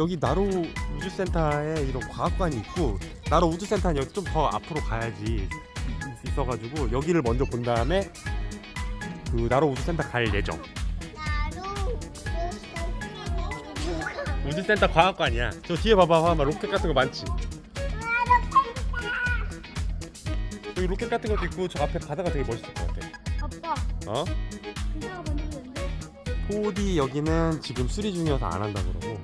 여기 나로 우주센터에 이런 과학관이 있고 나로 우주센터는 여기 좀 더 앞으로 가야지 있- 있어가지고 여기를 먼저 본 다음에 그 나로 우주센터 갈 예정. 우주센터 과학관이야. 저 뒤에 봐봐, 봐봐 로켓 같은 거 많지. 여기 로켓 같은 것도 있고 저 앞에 바다가 되게 멋있을 것 같아. 아빠 어? 그거 만들었는데 4D 여기는 지금 수리 중이어서 안 한다 그러고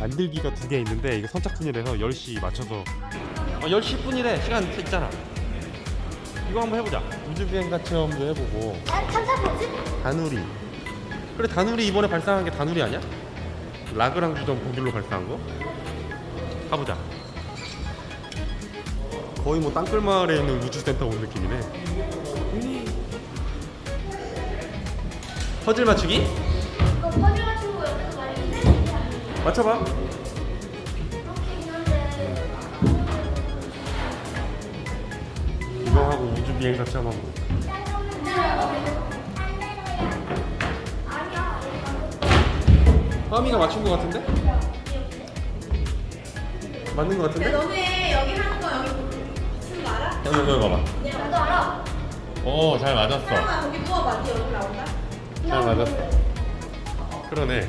만들기가 두 개 있는데 이거 선착순이라서 10시 맞춰서. 어, 10시 분이래. 시간 있잖아. 이거 한번 해보자. 우주비행가 체험도 해보고. 아 탐사 뭐지? 다누리. 그래 다누리 이번에 발사한 게 다누리 아니야? 라그랑 주점 거길로 발사한 거? 가보자. 거의 뭐 땅굴마을에 있는 우주센터 온 느낌이네. 퍼즐 맞추기? 이거 퍼즐 맞춰봐. 이거 하고 우주 비행사 체험하고 하미가 맞춘 거 같은데? 맞는 거 같은데? 너네 여기 하는 거 여기 거 알아? 여기 여기 봐봐. 나도 알아. 오 잘 맞았어. 사람아 거기 누워봐. 네 얼굴 나온다. 잘 맞았어. 그러네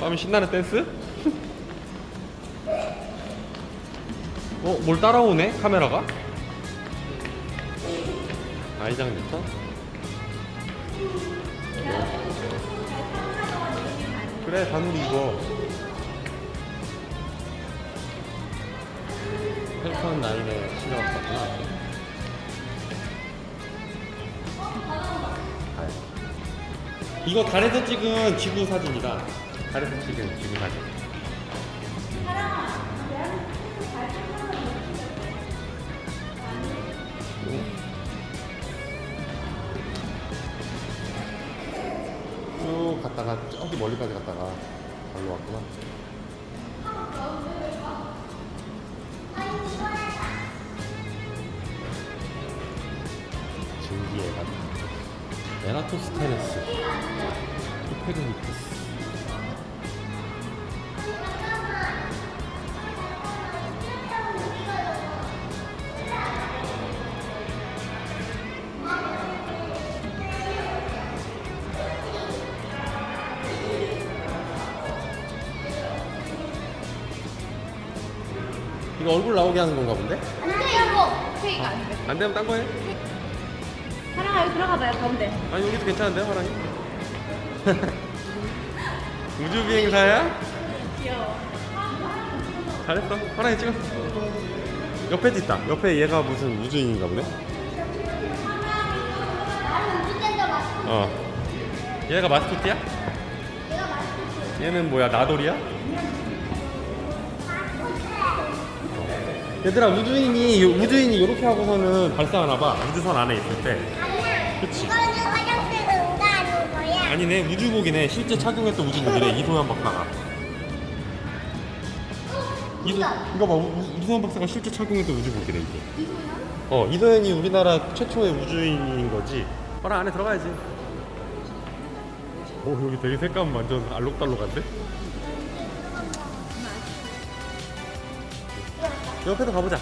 하미 신나는 댄스? 어? 뭘 따라오네? 카메라가? 아이장 좋다? 그래 다누리 이거 펠컨 9에 실려왔었구나 이거 달에서 찍은 지구 사진이다 달에서 찍은 지구 사진 쭉 갔다가 저기 멀리까지 갔다가 발로 왔구나. 에라토스테네스. 코페르니쿠스. 이거 얼굴 나오게 하는 건가 본데? 안 돼 이거 케이크 안 돼. 안 되면 딴 거 해. 사랑아 여기 들어가 봐요 가운데 아니 여기도 괜찮은데요, 화랑이? 우주 비행사야? 귀여워 잘했어. 화랑이 찍었어. 옆에도 있다. 옆에 얘가 무슨 우주인인가 보네. 맞춰 어. 얘가 마스코트야? 얘는 뭐야? 나돌이야? 얘들아 우주인이 우주인이 이렇게 하고서는 발사하나 봐. 우주선 안에 있을 때. 아니야 그치? 이거는 화장실 응가하는 거야 아니네 우주복이네. 실제 착용했던 우주복이래. 이소연 박사가. 이소 이거 봐 우- 이소연 박사가 실제 착용했던 우주복이래 이게. 어 이소연이 우리나라 최초의 우주인인 거지. 봐라 안에 들어가야지. 오 여기 되게 색감 완전 알록달록한데? 옆에도 가보자.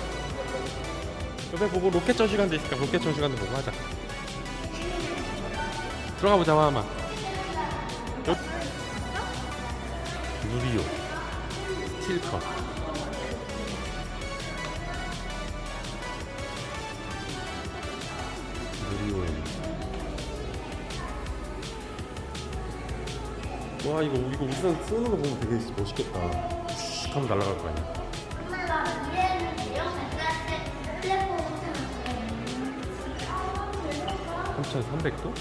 옆에 보고 로켓 전 시간도 있으니까 로켓 전 시간도 보고 하자. 들어가 보자 마마. 여... 누리요. 스틸컷. 누리요에. 와 이거 이거 우선 쏘는 거 보면 되게 멋있겠다. 슉 하면 날아갈 거 아니야. 3,300도?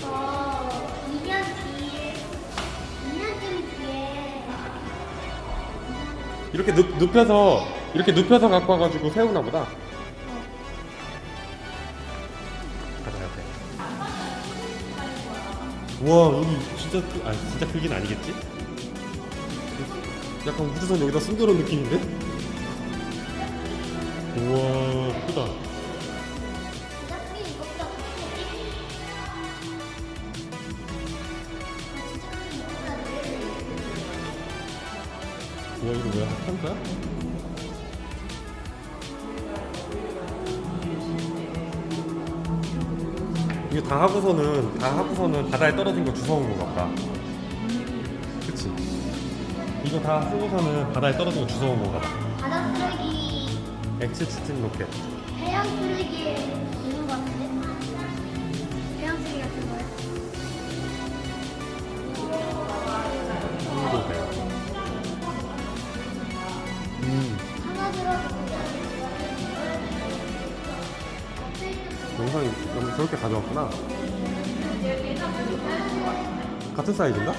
거 2년 뒤에 2년쯤 뒤에 이렇게 눕, 눕혀서 이렇게 눕혀서 갖고 와가지고 세우나 보다. 가자 가자. 우와 여기 진짜 크, 아 진짜 크긴 아니겠지? 약간 우주선 여기다 숨겨놓은 느낌인데? 우와 크다. 우와 이거 뭐야? 한가야? 이거 다 하고서는 다 하고서는 바다에 떨어진 거 주워온 건가 보다. 그치? 이거 다 쓰고서는 바다에 떨어진 거 주워온 바다. 쓰레기 액체 추진 로켓 해양 쓰레기에 있는 것 같은데? 해양 쓰레기 같은 거요? 이거 돼요 음 하나 들어도 영상이 너무 저렇게 가져왔구나 같은 사이즈인가?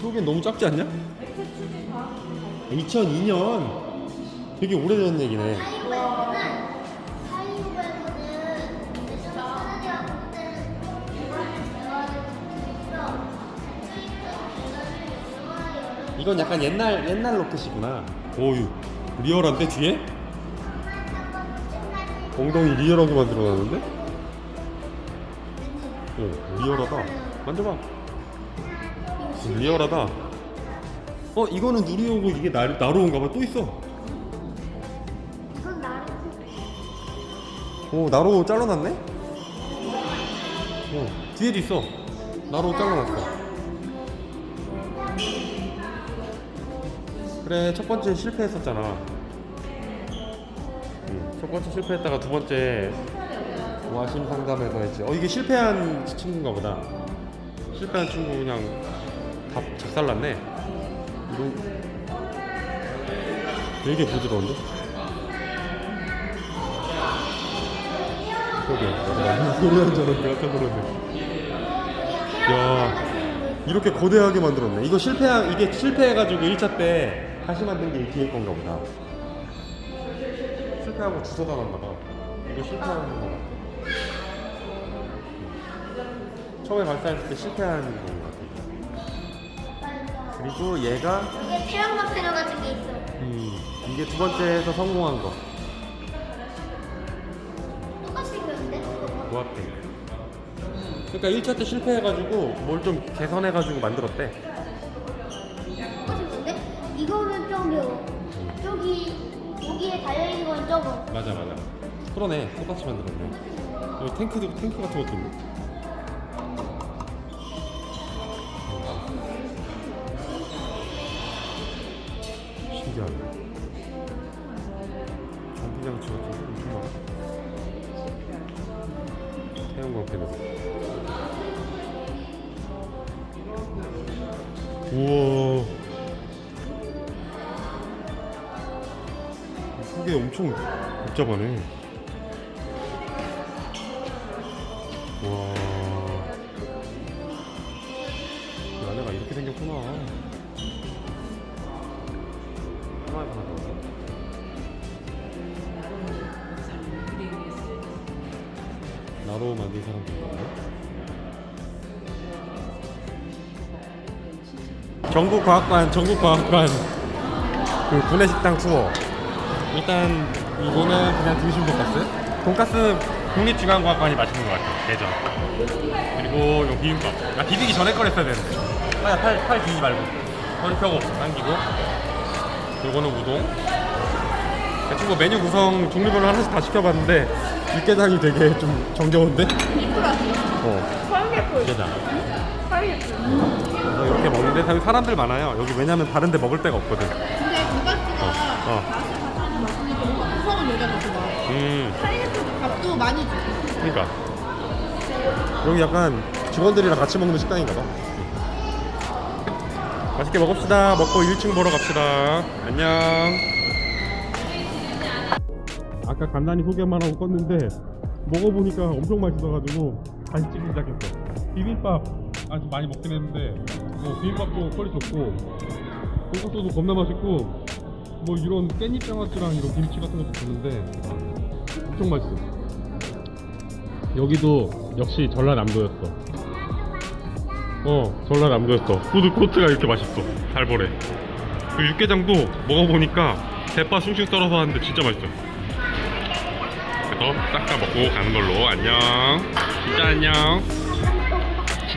그러기엔 너무 작지 않냐? 2002년 되게 오래전 얘기네. 이건 약간 옛날 옛날 로켓이구나. 오유 리얼한데 뒤에? 엉덩이 리얼하게 만들어놨는데? 오 리얼하다. 만져봐. 리얼하다. 어 이거는 누리오고 이게 나, 나로운가봐. 또 있어 오 나로 잘라놨네? 오 뒤에도 있어. 나로 잘라놨어. 그래 첫 번째 실패했었잖아. 응, 첫 번째 실패했다가 두 번째 와심 상담에서 했지. 어 이게 실패한 친구인가 보다. 실패한 친구 그냥 다 작살났네. 이거 되게 부드러운데? 그러게 소리한 저런 깜짝 놀랐네. 야 이렇게 거대하게 만들었네. 이거 실패한 이게 실패해가지고 1차 때 다시 만든 게 뒤에 건가 보다. 실패하고 주워 달았나 봐. 이거 실패한 거 처음에 발사했을 때 실패한 거 같아. 그리고 얘가 이게 태양광 패널 같은 게 있어. 음, 이게 두 번째에서 성공한 거 고압대 그러니까 1차 때 실패해가지고 뭘 좀 개선해가지고 만들었대 생겼는데? 이거는 저기요. 저기 여기에 달려 있는 건 저거. 맞아 맞아 그러네 똑같이 만들었네 여기 탱크도 탱크 같은 것도 있네 우와 속에 엄청 복잡하네. 와. 이 안에가 이렇게 생겼구나. 하나에 하나 더. 나로 만든 사람들인가요? 전국과학관, 전국과학관 그 구내식당 투어. 일단 이거는 그냥 등심 돈가스. 돈가스 국립중앙과학관이 맛있는 것 같아. 대전. 그리고 요 비빔밥. 아 비비기 전에 걸 했어야 되는데. 아야 팔, 팔 비비 말고. 허리 펴고 당기고. 요거는 우동. 대충 뭐 메뉴 구성 종류별로 하나씩 다 시켜봤는데 육개장이 되게 좀 정겨운데? 어, 펄개풀. 육개장. 그래서 이렇게 먹는데 사실 사람들 많아요. 여기 왜냐면 다른 데 먹을 데가 없거든. 근데 돈가스가 어. 가슴 맛있는데 뭔가 여기가 더 좋아. 음, 밥도 많이 줘. 그러니까. 여기 약간 직원들이랑 같이 먹는 식당인가 봐. 맛있게 먹읍시다. 먹고 1층 보러 갑시다. 안녕. 아까 간단히 소개만 하고 껐는데 먹어보니까 엄청 맛있어가지고 다시 찍기 시작했어. 비빔밥 아주 많이 먹긴 했는데 뭐 비빔밥도 퀄이 좋고 고속도도 겁나 맛있고 뭐 이런 깻잎 장아찌랑 이런 김치 같은 것도 좋는데 엄청 맛있어. 여기도 역시 전라남도였어. 어 전라남도였어. 푸드코트가 이렇게 맛있어. 살벌해. 그 육개장도 먹어보니까 대파 숭숭 썰어서 하는데 진짜 맛있어. 그래서 싹 다 먹고 가는 걸로. 안녕. 진짜 안녕.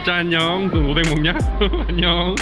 진짜 안녕. 그 돈500 먹냐? 안녕.